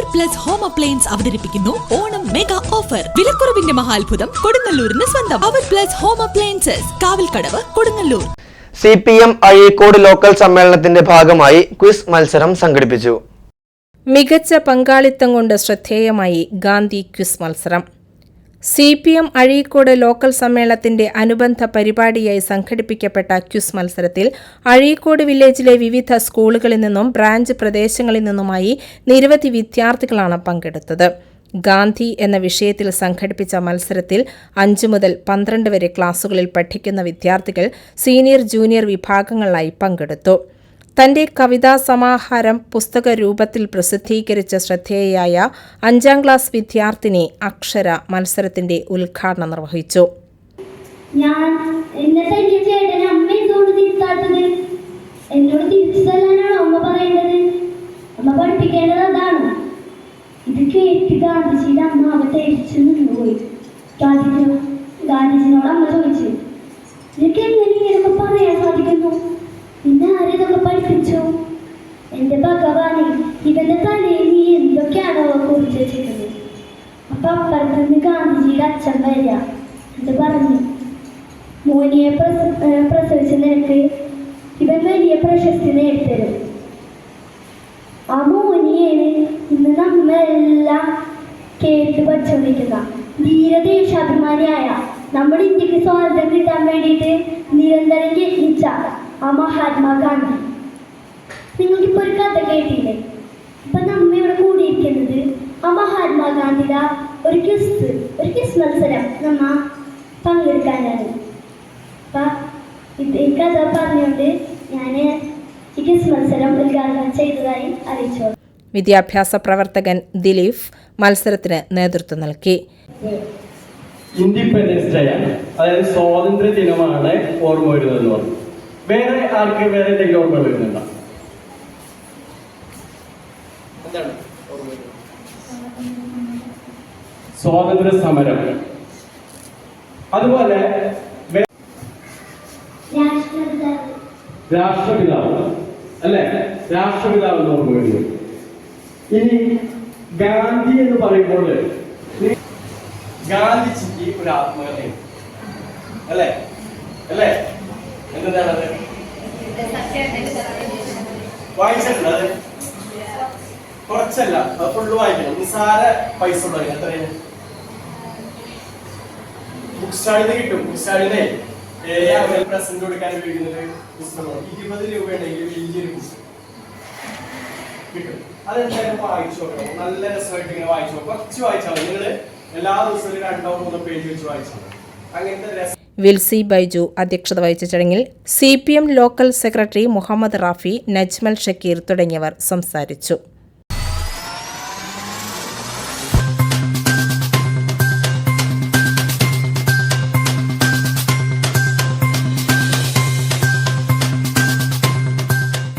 Plus home appliance അവതരിപ്പിക്കുന്നു. Onam mega offer വിലക്കുറവിന്റെ മഹാത്ഭുതം കൊടുങ്ങല്ലൂരിന് സ്വന്തം. Power plus home appliances Kavalkadavu Kodungallur. C P M Azhikode local സമ്മേളനത്തിന്റെ ഭാഗമായി ക്വിസ് മത്സരം സംഘടിപ്പിച്ചു. മികച്ച പങ്കാളിത്തം കൊണ്ട് ശ്രദ്ധേയമായി ഗാന്ധി ക്വിസ് മത്സരം. C P M Azhikode local സമ്മേളനത്തിന്റെ അനുബന്ധ പരിപാടിയായി സംഘടിപ്പിക്കപ്പെട്ട ക്യുസ് മത്സരത്തിൽ അഴീക്കോട് വില്ലേജിലെ വിവിധ സ്കൂളുകളിൽ നിന്നും ബ്രാഞ്ച് പ്രദേശങ്ങളിൽ നിന്നുമായി നിരവധി വിദ്യാർത്ഥികളാണ് പങ്കെടുത്തത്. ഗാന്ധി എന്ന വിഷയത്തിൽ സംഘടിപ്പിച്ച മത്സരത്തിൽ അഞ്ചു മുതൽ പന്ത്രണ്ട് വരെ ക്ലാസുകളിൽ പഠിക്കുന്ന വിദ്യാർത്ഥികൾ സീനിയർ ജൂനിയർ വിഭാഗങ്ങളിലായി പങ്കെടുത്തു. തന്റെ കവിതാ സമാഹാരം പുസ്തക രൂപത്തിൽ പ്രസിദ്ധീകരിച്ച ശ്രദ്ധേയയായ അഞ്ചാം ക്ലാസ് വിദ്യാർത്ഥിനി അക്ഷര മത്സരത്തിന്റെ ഉദ്ഘാടനം നിർവഹിച്ചു. ഞാൻ ഇന്നത്തെ ചേട്ടനെ അമ്മ എന്തുകൊണ്ട് തിരുത്താത്തത്? എന്നോട് അമ്മ അമ്മ അമ്മ അപ്പൊ അപ്പുറത്തുനിന്ന് ഗാന്ധിജിയുടെ അച്ഛൻ വരിക. ഇത് പറഞ്ഞു. മോനിയെ പ്രസ പ്രസവിച്ച നിനക്ക് ഇവൻ വലിയ പ്രശസ്തി നേടിത്തരും. ആ മോനിയാണ് ഇന്ന് നമ്മളെല്ലാം കേട്ട് പഠിച്ചുകൊണ്ടിരിക്കുന്ന ധീരദേശാഭിമാനിയായ നമ്മുടെ ഇന്ത്യയ്ക്ക് സ്വാതന്ത്ര്യം കിട്ടാൻ വേണ്ടിയിട്ട് നിരന്തരം യത്നിച്ച ആ മഹാത്മാഗാന്ധി നിങ്ങൾക്കിപ്പോൾ ഒരു കഥ കേട്ടില്ലേ? ഇപ്പൊ നമ്മ ഇവിടെ കൂടിയിരിക്കുന്നത് മഹാത്മാഗാന്ധിയുടെ ഒരു ക്വിസ് ഒരു ക്വിസ് മത്സരം നമ്മ പങ്കെടുക്കാനാണ്. അപ്പൊ ഇത് ഈ പറഞ്ഞുകൊണ്ട് ഞാൻ ഈ ക്വിസ് മത്സരം ഉദ്ഘാടനം ചെയ്തതായി അറിയിച്ചു വിദ്യാഭ്യാസ പ്രവർത്തകൻ ദിലീപ് മത്സരത്തിന് നേതൃത്വം നൽകി. ഇൻഡിപെൻഡൻസ് ഡേ ആണ്. അതായത് സ്വാതന്ത്ര്യ ദിനമാണ് ഓർമ്മ വരുന്നത് എന്ന് പറഞ്ഞു. വേറെ ആർക്ക് വേറെ എന്തെങ്കിലും ഓർമ്മ വരുന്നുണ്ടോ? എന്താണ് ഓർമ്മ വരുന്നത്? സ്വാതന്ത്ര്യ സമരം അതുപോലെ രാഷ്ട്രപിതാവ് അല്ലെ? രാഷ്ട്രപിതാവ് എന്ന് ഓർമ്മ വരുന്നു. ഇനി ഗാന്ധി എന്ന് പറയുമ്പോൾ ഗാന്ധിജിക്ക് ഒരു ആത്മകഥയുണ്ട്. അല്ലേ? അല്ലേ? എന്താണ് വായിച്ചിട്ടുണ്ട് അത്? കുറച്ചല്ല അത് ഫുള്ള് വായിക്കണം. നിസാര പൈസ ഉള്ളത് എത്രയാണ് ബുക്ക് സ്റ്റാളിൽ കിട്ടും ബുക്ക് സ്റ്റാളിലെ പ്രസന്റ് കൊടുക്കാൻ ഉപയോഗിക്കുന്നത് പുസ്തകം ഇരുപത് രൂപയുണ്ടെങ്കിൽ വലിയൊരു പുസ്തകം കിട്ടും. അതെന്തായാലും വായിച്ചു നല്ല രസമായിട്ട് ഇങ്ങനെ വായിച്ചു നോക്കാം കുറച്ച് വായിച്ചാൽ മതി. നിങ്ങൾ എല്ലാ ദിവസവും രണ്ടോ മൂന്നോ പേജ് വെച്ച് വായിച്ചാൽ മതി. അങ്ങനത്തെ രസം. വിൽസി ബൈജു അധ്യക്ഷത വഹിച്ച ചടങ്ങിൽ C P M local secretary Muhammad Rafi Najmal Shakeer തുടങ്ങിയവർ സംസാരിച്ചു.